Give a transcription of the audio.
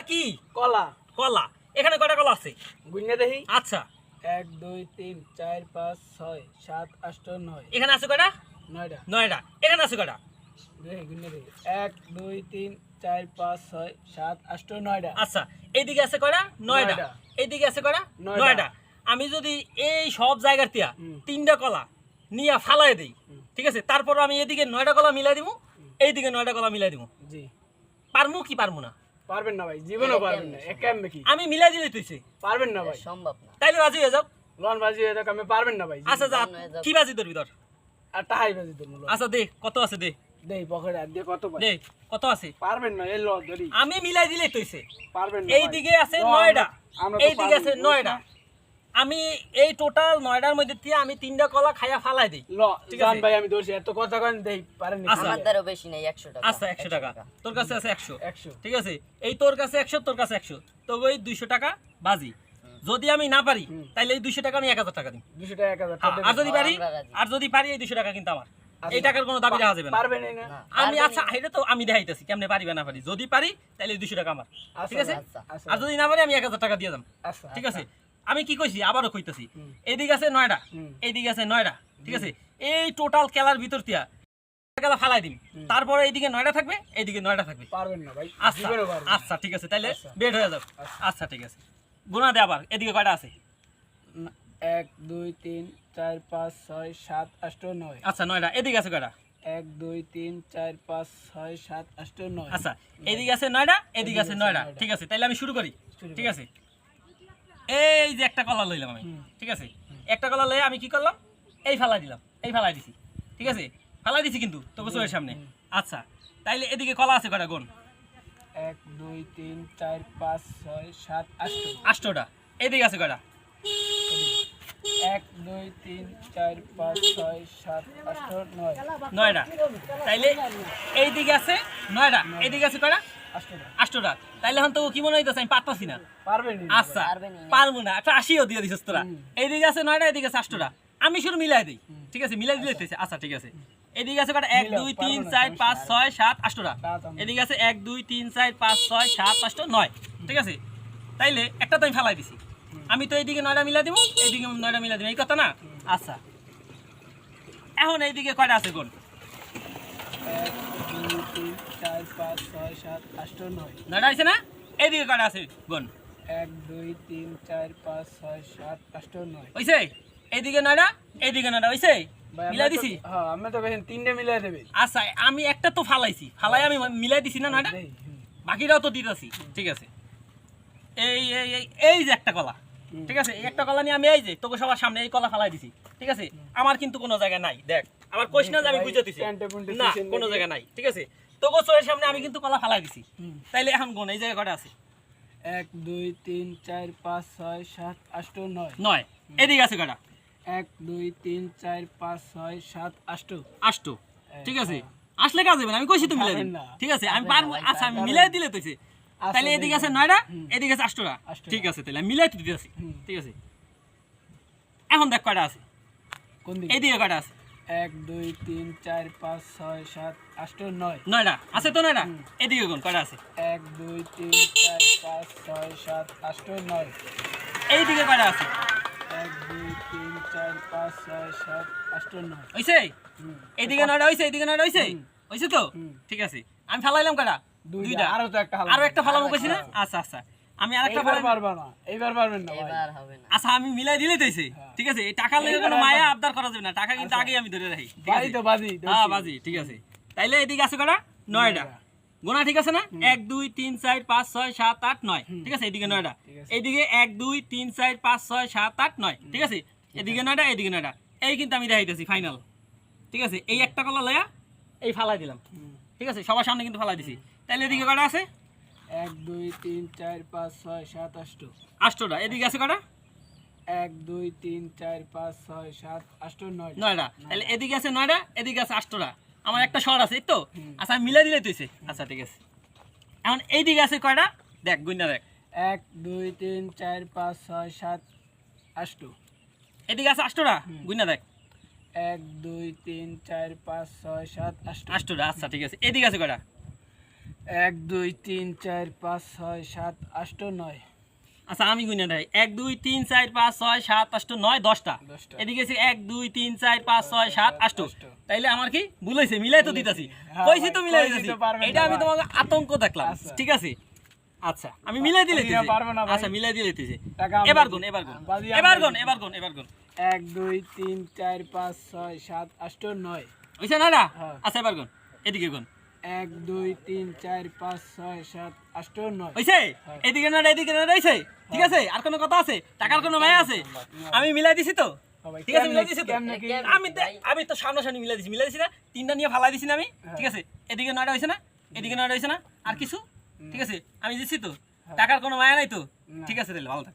এগুলা কি? কলা। কলা। এখানে কয়টা কলা আছে? গুইনা দেখি। আচ্ছা। এক দুই তিন চার পাঁচ ছয় সাত আষ্ট নয়। এখানে আছে কয়টা? নয়টা। নয়টা। এখানে আছে কয়টা? এক দুই তিন চার পাঁচ ছয় সাত আষ্ট নয়টা। আচ্ছা এইদিকে আছে কয়টা? নয়টা। এইদিকে আছে কয়টা। নয়টা। আমি যদি এই সব জায়গার তিয়া তিনটা কলা নিয়ে ফালাই দেই ঠিক আছে? তারপর আমি এদিকে নয়টা কলা মিলাই দিব এইদিকে নয়টা কলা মিলাই দিব জি। পারমু কি পারমু না? পারবেন না ভাই জীবনও পারবেন না এক ক্যাম্পে কি? আমি মিলাই দিলে তুইছে। পারবেন না ভাই। সম্ভব না। তাইলে রাজি হয়ে যাও। লন বাজি হয়ে যাও আমি পারবেন না ভাই আচ্ছা যা কি বাজি ধরবি ধর? আর টাহাই বাজি ধরবো আচ্ছা দে কত আছে দে? দেই পকেটে আর দে কত পাই দে কত আছে? পারবেন না এই ল ধরি। আমি মিলাই দিলে তুইছে। পারবেন না এই দিকে আছে ল, আমরা- নয়টা আমরা তো এই দিকে আছে পারব, নয়টা আমি এই টোটাল নয়টার মধ্যে দিয়ে আমি তিনটা কলা খাইয়া ফালাই দিই। ঠিক জান আছে। ভাই আমি ধরছি এত কথা কেন দেই পারেন আচ্ছা। আমার দ্বারা বেশি নেই একশো টাকা। আচ্ছা একশো টাকা। তোর কাছে আছে একশো। একশো। ঠিক আছে? এই তোর কাছে একশো তোর কাছে একশো। তো ওই দুইশো টাকা বাজি। যদি আমি না পারি। তাইলে এই দুইশো টাকা আমি এক হাজার টাকা দিই দুশো টাকা এক হাজার হ্যাঁ, টাকা আর যদি পারি আর যদি পারি এই দুইশো টাকা কিন্তু আমার। আচ্ছা। এই টাকার কোনো দাবি রাখা যাবে না। পারবেন না। না, আমি আচ্ছা না। এটা তো আমি দেখাইতেছি কেমনে পারি বা না পারি। যদি পারি তাহলে দুইশো টাকা আমার। ঠিক আছে? আচ্ছা। আচ্ছা। আর যদি না পারি আমি এক হাজার টাকা দিয়ে দাম আচ্ছা ঠিক আছে? আমি কি কইছি? আবারও কইতাছি। হুম। এইদিকে আছে নয়টা। এইদিকে আছে নয়টা ঠিক আছে? এই টোটাল খেলার ভিতর ফালাই দিন তারপরে এইদিকে নয়টা থাকবে এইদিকে নয়টা থাকবে। পারবেন না ভাই আচ্ছা আচ্ছা ঠিক আছে তাইলে আচ্ছা। বেড হয়ে যাও। আচ্ছা। আচ্ছা ঠিক আছে। গুণা দে আবার এদিকে কয়টা আছে? এক দুই তিন চার পাঁচ ছয় সাত আষ্ট নয়। আচ্ছা নয়টা এদিকে আছে কয়টা? এক দুই তিন চার পাঁচ ছয় সাত নয়। আচ্ছা এদিকে আছে নয়টা এদিকে আছে নয়টা। ঠিক আছে তাইলে আমি শুরু করি ঠিক আছে? এই যে একটা কলা লইলাম আমি ঠিক আছে? একটা কলা লয়ে আমি কি করলাম? এই ফালাই দিলাম এই ফালাই দিছি ঠিক আছে? ফালাই দিছি কিন্তু তোকে চোখের সামনে। আচ্ছা তাইলে এদিকে কলা আছে কয়টা? গুণ এক দুই তিন চার পাঁচ ছয় সাত আষ্ট আষ্টটা এদিকে আছে কয়টা? এক দুই তিন চার পাঁচ ছয় সাত আষ্ট নয়। নয়টা। তাইলে এইদিকে আছে নয়টা। এইদিকে আছে কয়টা? আষ্টটা। তাইলে এখন তো কি মনে হইতেছে আমি পারতাছি না। আচ্ছা পারব না। একটা আশিও দিয়ে দিছিস তোরা। এইদিকে আছে নয়টা এদিকে আছে আষ্টটা। আমি শুধু মিলাই দিই। ঠিক আছে? মিলাই দিলে আচ্ছা ঠিক আছে। এদিকে আছে কটা এক দুই তিন চার পাঁচ ছয় সাত আষ্টটা। এদিকে আছে এক দুই তিন চার পাঁচ ছয় সাত আষ্ট নয়। ঠিক আছে? তাইলে একটা তো আমি ফেলাই দিছি। আমি তো এইদিকে নয়টা মিলাই দিব এইদিকে নয়টা মিলাই দিব। এই কথা না? আচ্ছা। এখন এইদিকে কয়টা আছে কোন এক দুই তিন চার পাঁচ ছয় সাত আষ্ট নয়। নয়টা আছে না? এইদিকে কয়টা আছে? কোন এক দুই তিন চার পাঁচ ছয় সাত আষ্ট নয়। হইছে? এইদিকে নয়টা এইদিকে নয়টা হইছে? মিলাই দিছি। হ্যাঁ আমি তো বেশি তিনটে মিলাই দেবে। আচ্ছা আমি একটা তো ফালাইছি। ফালাই আমি মিলাই দিছি না নয়টা। বাকিটাও তো দিতেছি। ঠিক আছে। এই এই এই যে একটা কলা। ঠিক আছে একটা কলা নিয়ে আমি এই যে তোকে সবার সামনে এই কলা ফালাই দিছি। ঠিক আছে আমার কিন্তু কোনো জায়গায় নাই দেখ। আমার কোশ না যে আমি বুঝে দিছি। না কোনো নাকি? জায়গায় নাই ঠিক আছে। তোকে চোরের সামনে আমি কিন্তু কলা ফালাই দিছি। তাইলে এখন কোন এই জায়গায় কটা আছে? এক দুই তিন চার পাঁচ ছয় সাত আষ্ট নয়। নয়। এদিকে আছে কটা? এক দুই তিন চার পাঁচ ছয় সাত আষ্ট। আষ্ট। ঠিক আছে। আসলে কাজ হবে না আমি কইছি তো মিলাই ঠিক আছে আমি পারব আচ্ছা আমি মিলাই দিলে আচ্ছা, তাহলে এদিকে আছে। নয়টা এদিকে আছে আষ্টটা। ঠিক আছে তাহলে মিলাই তো দিতেছি। ঠিক আছে। এখন দেখ কয়টা আছে। কোন দিকে? এইদিকে কয়টা আছে। এক দুই তিন চার পাঁচ ছয় সাত আষ্ট নয়। নয়টা আছে তো নয়টা এদিকে কোন কয়টা আছে? এক দুই তিন চার পাঁচ ছয় সাত আষ্ট নয়। এইদিকে কয়টা আছে? এক দুই তিন চার পাঁচ ছয় সাত আষ্ট নয়। হইছে। এইদিকে নয়টা হইছে এইদিকে নয়টা হইছে। হইছে তো? ঠিক আছে। আমি ফেলাইলাম কয়টা দুইটা। দুইটা। আরও তো একটা আরও একটা ফালামো কইছি না আচ্ছা আচ্ছা আমি আরেকটা এইবার পারবা না এইবার পারবেন না এবার হবে না। আচ্ছা আমি মিলাই দিলে হ্যাঁ। ঠিক আছে এই টাকার লেগে কোনো মায়া আবদার করা যাবে না। টাকা কিন্তু আচ্ছা। আগেই আমি ধরে রাখি। বাজি তো বাজি হ্যাঁ বাজি ঠিক আছে। তাইলে এদিকে আছে কটা নয়টা। নয়টা। গোনা ঠিক আছে না? এক দুই তিন চার পাঁচ ছয় সাত আট নয়। ঠিক আছে? এদিকে নয়টা। ঠিক এইদিকে এক দুই তিন চার পাঁচ ছয় সাত আট নয়। ঠিক আছে? এদিকে নয়টা এদিকে নয়টা। এই কিন্তু আমি দেখাইতেছি ফাইনাল ঠিক আছে? এই একটা কলা লয়া এই ফালাই দিলাম। ঠিক আছে? সবার সামনে কিন্তু ফালাই দিছি। তাইলে এদিকে কটা আছে? এক দুই তিন চার পাঁচ ছয় সাত আষ্ট। আষ্টটা। এদিকে আছে কটা? এক দুই তিন চার পাঁচ ছয় সাত আষ্ট নয় নয়টা। তাহলে এদিকে আছে নয়টা এদিকে আছে আষ্টটা। আমার একটা শহর আছে এই তো? আচ্ছা আমি মিলাই দিলে তুইছে আচ্ছা ঠিক আছে। এখন এইদিকে আছে কয়টা? দেখ গুইনা দেখ। এক দুই তিন চার পাঁচ ছয় সাত আষ্ট। এদিকে আছে আষ্টটা? গুইনা দেখ। এক দুই তিন চার পাঁচ ছয় সাত আষ্ট। আষ্টটা আচ্ছা ঠিক আছে। এদিকে আছে কয়টা? এক দুই তিন চার পাঁচ ছয় সাত আষ্ট নয়। আচ্ছা আমি গুনে দেয় এক দুই তিন চার পাঁচ ছয় সাত আষ্ট নয় দশটা। এদিকে এক দুই তিন চার পাঁচ ছয় সাত আষ্ট। তাইলে আমার কি? ভুল মিলাই তো দিতেছি। হ্যাঁ কইছি তো মিলাই দিতেছি। এটা আমি তোমাকে আতঙ্ক দেখলাম আচ্ছা। ঠিক আছে? আচ্ছা আমি মিলাই দিলে আচ্ছা মিলাই দিলে এবার। গুন এবার গুন। এবার গুন এবার গুন এবার গুন। এক দুই তিন চার পাঁচ ছয় সাত আষ্ট নয়। হইছে না না? হ্যাঁ। আচ্ছা এবার গুন। এদিকে গুন। এক দুই তিন চার পাঁচ ছয় সাত আষ্ট নয়। হইছে? হ্যাঁ। এদিকে না এদিকে না রইছে ঠিক আছে? আর কোনো কথা আছে? টাকার কোনো মায়া আছে? আমি মিলাই দিছি তো। ঠিক আছে মিলাই দিছি তো? কেমনে কি? আমি আমি তো সামনাসামনি মিলাই দিছি মিলাই দিছি না। তিনটা নিয়ে ফালাই দিছি না আমি। হ্যাঁ। ঠিক আছে? এদিকে নয়টা না? এদিকে নয়টা না? আর কিছু? ঠিক আছে? আমি দিছি তো। টাকার কোনো মায়া নাই তো? ঠিক আছে তাহলে ভালো থাক।